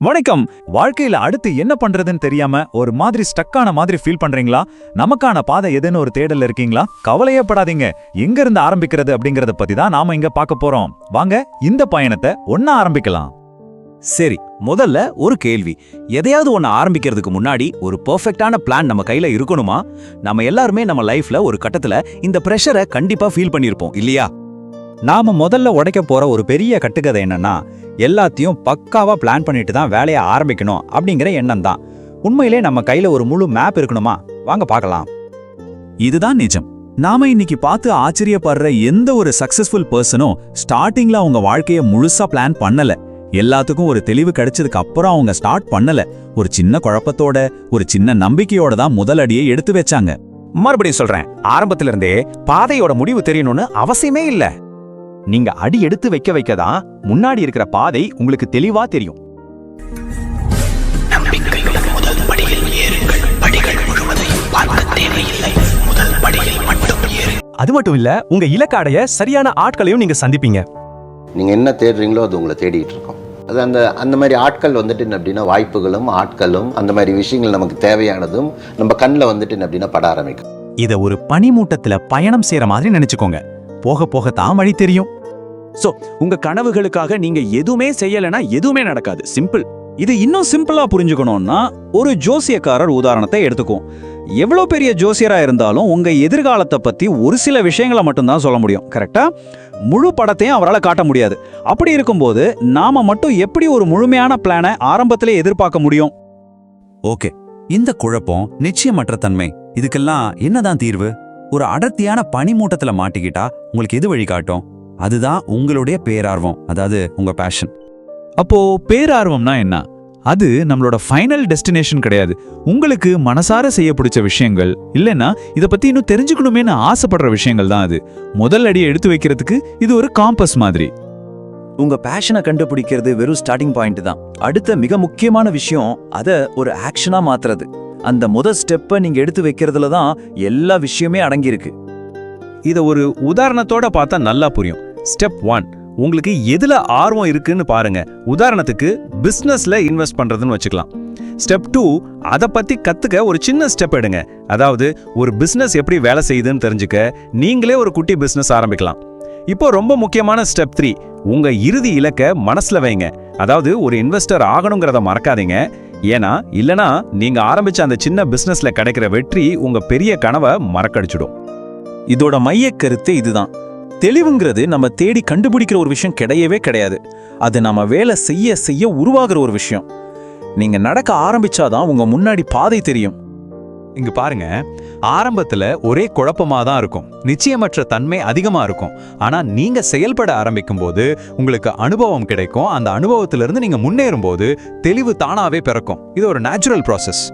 வணக்கம். வாழ்க்கையில அடுத்து என்ன பண்றதுன்னு தெரியாம ஒரு மாதிரி ஸ்டக்கான மாதிரி ஃபீல் பண்றீங்களா? நமக்கான பாதை எதுன்னு ஒரு தேடல் இருக்கீங்களா? கவலையே படாதீங்க எங்க இருந்து ஆரம்பிக்கிறது அப்படிங்கறத பத்தி தான் நாம இங்க பார்க்க போறோம். வாங்க இந்த பயணத்தை ஒன்னா ஆரம்பிக்கலாம். சரி முதல்ல ஒரு கேள்வி. எதையாவது ஒன்று ஆரம்பிக்கிறதுக்கு முன்னாடி ஒரு பர்ஃபெக்டான பிளான் நம்ம கையில இருக்கணுமா? நம்ம எல்லாருமே நம்ம லைஃப்ல ஒரு கட்டத்துல இந்த ப்ரெஷரை கண்டிப்பா ஃபீல் பண்ணியிருப்போம் இல்லையா? நாம முதல்ல உடைக்க போற ஒரு பெரிய கட்டுக்கதை என்னன்னா எல்லாத்தையும் பக்காவா பிளான் பண்ணிட்டு தான் வேலையை ஆரம்பிக்கணும் அப்படிங்கிற எண்ணம் தான். உண்மையிலே நம்ம கையில ஒரு முழு மேப் இருக்கணுமா? வாங்க பார்க்கலாம். இதுதான் நிஜம். நாம இன்னைக்கு பார்த்து ஆச்சரியப்படுற எந்த ஒரு சக்சஸ்ஃபுல் பர்சனும் ஸ்டார்டிங்ல அவங்க வாழ்க்கைய முழுசா பிளான் பண்ணல. எல்லாத்துக்கும் ஒரு தெளிவு கிடைச்சதுக்கு அப்புறம் அவங்க ஸ்டார்ட் பண்ணல. ஒரு சின்ன குழப்பத்தோட ஒரு சின்ன நம்பிக்கையோட தான் முதல் அடியை எடுத்து வச்சாங்க. மறுபடியும் சொல்றேன். ஆரம்பத்துல இருந்தே பாதையோட முடிவு தெரியணும்னு அவசியமே இல்ல. நீங்க அடி எடுத்து வைக்க வைக்க தான் முன்னாடி இருக்கிற பாதை உங்களுக்கு தெளிவா தெரியும். அது மட்டும் இல்ல உங்க இலக்காடைய சரியான ஆட்களையும் நீங்க சந்திப்பீங்க. நீங்கள் என்ன தேடுறீங்களோ அது உங்களை தேடிட்டு இருக்கோம். அது அந்த அந்த மாதிரி ஆட்கள் வந்துட்டு என்ன அப்படின்னா வாய்ப்புகளும் ஆட்களும் அந்த மாதிரி விஷயங்கள் நமக்கு தேவையானதும் நம்ம கண்ணில் வந்துட்டு என்ன அப்படின்னா பட ஆரம்பிக்கும். இத ஒரு பனிமூட்டத்துல பயணம் செய்யற மாதிரி நினைச்சுக்கோங்க. போக போக தான் வழி தெரியும். சோ உங்க கனவுகளுக்காக நீங்கள் எதுவுமே செய்யலைன்னா எதுவுமே நடக்காது. சிம்பிள் இது இன்னும் சிம்பிளா புரிஞ்சுக்கணும்னா ஒரு ஜோசியக்காரர் உதாரணத்தை எடுத்துக்குவோம். எவ்வளோ பெரிய ஜோசியராக இருந்தாலும் உங்க எதிர்காலத்தை பத்தி ஒரு சில விஷயங்களை மட்டும்தான் சொல்ல முடியும். கரெக்டாக முழு படத்தையும் அவரால் காட்ட முடியாது. அப்படி இருக்கும்போது நாம மட்டும் எப்படி ஒரு முழுமையான பிளானை ஆரம்பத்திலே எதிர்பார்க்க முடியும்? ஓகே இந்த குழப்பம் நிச்சயமற்ற தன்மை. இதுக்கெல்லாம் என்னதான் தீர்வு? ஒரு அடர்த்தியான பனிமூட்டத்தில் மாட்டிக்கிட்டா உங்களுக்கு எது வழிகாட்டும்? அதுதான் உங்களுடைய பேரார்வம் அதாவது உங்க பேஷன் அப்போ பேரார்வம்னா என்ன? அது நம்மளோட ஃபைனல் டெஸ்டினேஷன் கிடையாது. உங்களுக்கு மனசார செய்ய பிடிச்ச விஷயங்கள் இல்லைன்னா இத பத்தி இன்னும் தெரிஞ்சுக்கணுமேனு ஆசைப்படுற விஷயங்கள் தான் அது. முதல் அடியை எடுத்து வைக்கிறதுக்கு இது ஒரு காம்பஸ் மாதிரி. உங்க பேஷனை கண்டுபிடிக்கிறது வெறும் ஸ்டார்டிங் பாயிண்ட் தான். அடுத்த மிக முக்கியமான விஷயம் அத ஒரு ஆக்ஷனா மாத்துறது. அந்த முதல் ஸ்டெப்பை நீங்க எடுத்து வைக்கிறதுல தான் எல்லா விஷயமே அடங்கியிருக்கு. இத ஒரு உதாரணத்தோட பார்த்தா நல்லா புரியும். ஸ்டெப் ஒன் உங்களுக்கு எதுல ஆர்வம் இருக்குன்னு பாருங்க. உதாரணத்துக்கு பிசினஸ்ல இன்வெஸ்ட் பண்றதுன்னு வச்சுக்கலாம். ஸ்டெப் டூ அதை பத்தி கத்துக்க ஒரு சின்ன ஸ்டெப் எடுங்க. அதாவது ஒரு பிசினஸ் எப்படி வேலை செய்யுதுன்னு தெரிஞ்சுக்க நீங்களே ஒரு குட்டி பிசினஸ் ஆரம்பிக்கலாம். இப்போ ரொம்ப முக்கியமான ஸ்டெப் த்ரீ உங்க இறுதி இலக்க மனசுல வைங்க. அதாவது ஒரு இன்வெஸ்டர் ஆகணுங்கிறத மறக்காதீங்க. ஏன்னா இல்லனா நீங்க ஆரம்பிச்ச அந்த சின்ன பிசினஸ்ல கிடைக்கிற வெற்றி உங்க பெரிய கனவை மறக்கடிச்சிடும். இதோட மைய கருத்து இதுதான். தெளிவுங்கிறது நம்ம தேடி கண்டுபிடிக்கிற ஒரு விஷயம் கிடையவே கிடையாது. அது நம்ம வேலை செய்ய செய்ய உருவாகிற ஒரு விஷயம். நீங்க நடக்க ஆரம்பிச்சாதான் உங்க முன்னாடி பாதை தெரியும். இங்க பாருங்க. ஆரம்பத்துல ஒரே குழப்பமா தான் இருக்கும். நிச்சயமற்ற தன்மை அதிகமா இருக்கும். ஆனா நீங்க செயல்பட ஆரம்பிக்கும் போது உங்களுக்கு அனுபவம் கிடைக்கும். அந்த அனுபவத்திலிருந்து நீங்க முன்னேறும் போது தெளிவு தானாவே பிறக்கும். இது ஒரு நேச்சுரல் ப்ராசஸ்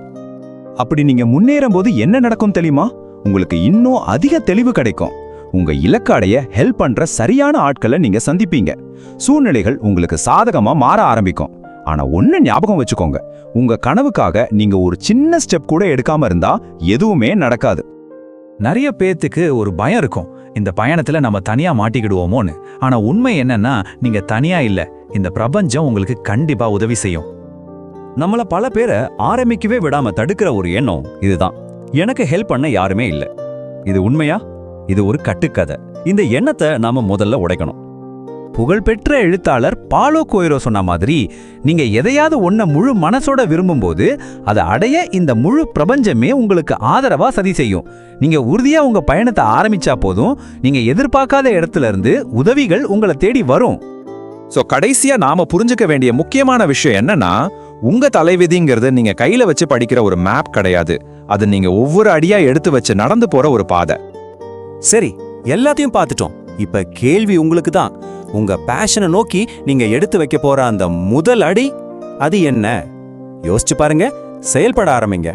அப்படி நீங்க முன்னேறும் போது என்ன நடக்கும் தெரியுமா? உங்களுக்கு இன்னும் அதிக தெளிவு கிடைக்கும். உங்க இலக்காடைய ஹெல்ப் பண்ற சரியான ஆட்களை நீங்க சந்திப்பீங்க. சூழ்நிலைகள் உங்களுக்கு சாதகமா மாற ஆரம்பிக்கும். ஆனா ஒன்று ஞாபகம் வச்சுக்கோங்க. உங்க கனவுக்காக நீங்க ஒரு சின்ன ஸ்டெப் கூட எடுக்காம இருந்தா எதுவுமே நடக்காது. நிறைய பேத்துக்கு ஒரு பயம் இருக்கும். இந்த பயணத்துல நம்ம தனியா மாட்டிக்கிடுவோமோன்னு. ஆனா உண்மை என்னன்னா நீங்க தனியா இல்ல. இந்த பிரபஞ்சம் உங்களுக்கு கண்டிப்பா உதவி செய்யும். நம்மள பல பேரை ஆரம்பிக்கவே விடாம தடுக்கிற ஒரு எண்ணம் இதுதான். எனக்கு ஹெல்ப் பண்ண யாருமே இல்லை. இது உண்மையா? இது ஒரு கட்டுக்கதை. இந்த எண்ணத்தை நாம முதல்ல உடைக்கணும். புகழ்பெற்ற எழுத்தாளர் பாலோ கோயிரோ சொன்ன மாதிரி நீங்க எதையாவது ஒன்ன முழு மனசோட விரும்பும்போது அதை அடைய இந்த முழு பிரபஞ்சமே உங்களுக்கு ஆதரவா சதி செய்யும். நீங்க உறுதியா உங்க பயணத்தை ஆரம்பிச்சா போதும் நீங்க எதிர்பார்க்காத இடத்துல இருந்து உதவிகள் உங்களை தேடி வரும். ஸோ கடைசியா நாம புரிஞ்சுக்க வேண்டிய முக்கியமான விஷயம் என்னன்னா உங்க தலைவிதிங்கிறது நீங்க கையில வச்சு படிக்கிற ஒரு மேப் கிடையாது. அது நீங்க ஒவ்வொரு அடியா எடுத்து வச்சு நடந்து போற ஒரு பாதை. சரி எல்லாத்தையும் பார்த்துட்டோம். இப்ப கேள்வி உங்களுக்கு தான் உங்க பேஷனை நோக்கி நீங்க எடுத்து வைக்க போற அந்த முதல் அடி அது என்ன? யோசிச்சு பாருங்க செயல்பட ஆரம்பிங்க.